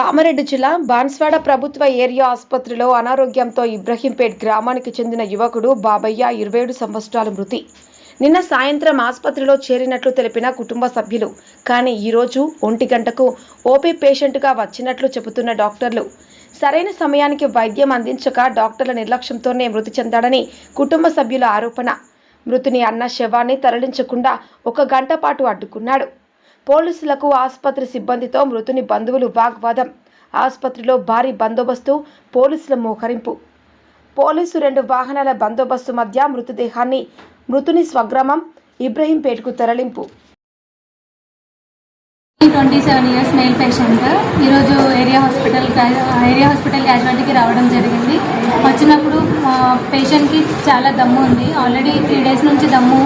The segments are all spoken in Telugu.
కామారెడ్డి జిల్లా బాన్స్వాడ ప్రభుత్వ ఏరియా ఆసుపత్రిలో అనారోగ్యంతో ఇబ్రహీంపేట్ గ్రామానికి చెందిన యువకుడు బాబయ్య ఇరవై ఏడు సంవత్సరాల మృతి. నిన్న సాయంత్రం ఆసుపత్రిలో చేరినట్లు తెలిపిన కుటుంబ సభ్యులు. కానీ ఈరోజు ఒంటి గంటకు ఓపీ పేషెంట్గా వచ్చినట్లు చెబుతున్న డాక్టర్లు. సరైన సమయానికి వైద్యం అందించక డాక్టర్ల నిర్లక్ష్యంతోనే మృతి చెందాడని కుటుంబ సభ్యుల ఆరోపణ. మృతుని అన్న శవాన్ని తరలించకుండా ఒక గంట పాటు అడ్డుకున్నాడు. పోలీసులకు ఆసుపత్రి సిబ్బందితో మృతుని బంధువులు వాగ్వాదం. ఆసుపత్రిలో భారీ బందోబస్తు పోలీసుల మోహరింపు. పోలీసు రెండు వాహనాల బందోబస్తు మధ్య మృతదేహాన్ని మృతుని స్వగ్రామం ఇబ్రహీంపేట్కు తరలింపు. Twenty seven years male patient. ఈరోజు ఏరియా హాస్పిటల్ ఏరియా హాస్పిటల్ క్యాజువాలిటీకి రావడం జరిగింది. వచ్చినప్పుడు పేషెంట్కి చాలా దమ్ము ఉంది. ఆల్రెడీ త్రీ డేస్ నుంచి దమ్ము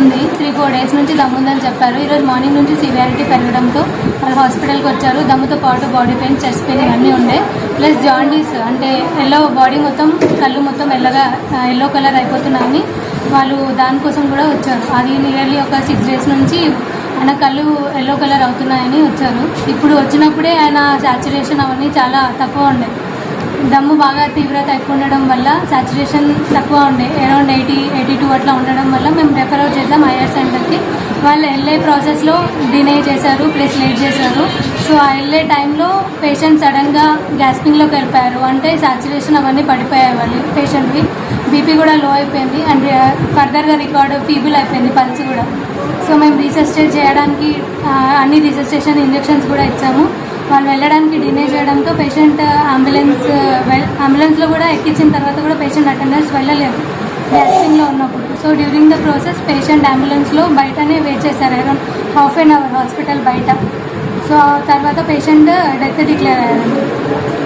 ఉంది. త్రీ ఫోర్ డేస్ నుంచి దమ్ము ఉందని చెప్పారు. ఈరోజు మార్నింగ్ నుంచి సివియారిటీ పెరగడంతో వాళ్ళు హాస్పిటల్కి వచ్చారు. దమ్ముతో పాటు బాడీ పెయిన్ చెస్ట్ పెయిన్ ఇవన్నీ ఉండే. ప్లస్ జాండీస్ అంటే ఎల్లో బాడీ మొత్తం కళ్ళు మొత్తం ఎల్లగా ఎల్లో కలర్ అయిపోతున్నాయని వాళ్ళు దానికోసం కూడా వచ్చారు. అది నియర్లీ ఒక సిక్స్ డేస్ నుంచి ఆయన కళ్ళు ఎల్లో కలర్ అవుతున్నాయని వచ్చారు. ఇప్పుడు వచ్చినప్పుడే ఆయన సాచురేషన్ అవన్నీ చాలా తక్కువ ఉండే. దమ్ము బాగా తీవ్రత ఎక్కువ ఉండడం వల్ల సాచురేషన్ తక్కువ ఉండే. అరౌండ్ ఎయిటీ ఎయిటీ టూ అట్లా ఉండడం వల్ల మేము రెఫర్ అవుట్ చేసాం ఐఆర్ సెంటర్కి. వాళ్ళు వెళ్ళే ప్రాసెస్లో డినే చేశారు ప్లస్ లేట్ చేశారు. సో ఆ వెళ్ళే టైంలో పేషెంట్ సడన్గా గ్యాస్పింగ్లోకి వెళ్ళిపోయారు. అంటే సాచురేషన్ అవన్నీ పడిపోయేవాళ్ళు పేషెంట్కి. బీపీ కూడా లో అయిపోయింది. అండ్ ఫర్దర్గా రికార్డ్ ఫీబుల్ అయిపోయింది పల్స్ కూడా. సో మేము రీసెస్టేట్ చేయడానికి అన్ని రీసెస్టేషన్ ఇంజెక్షన్స్ కూడా ఇచ్చాము. వాళ్ళు వెళ్ళడానికి డినే చేయడంతో పేషెంట్ అంబులెన్స్ వెల్ అంబులెన్స్లో కూడా ఎక్కించిన తర్వాత కూడా పేషెంట్ అటెండర్స్ వెళ్ళలేదు గ్యాస్టింగ్లో ఉన్నప్పుడు. So during the process patient అంబులెన్స్లో బయటనే వెయిట్ చేశారు. Around half an hour hospital బయట. సో తర్వాత పేషెంట్ డెత్ డిక్లేర్ అయ్యారు.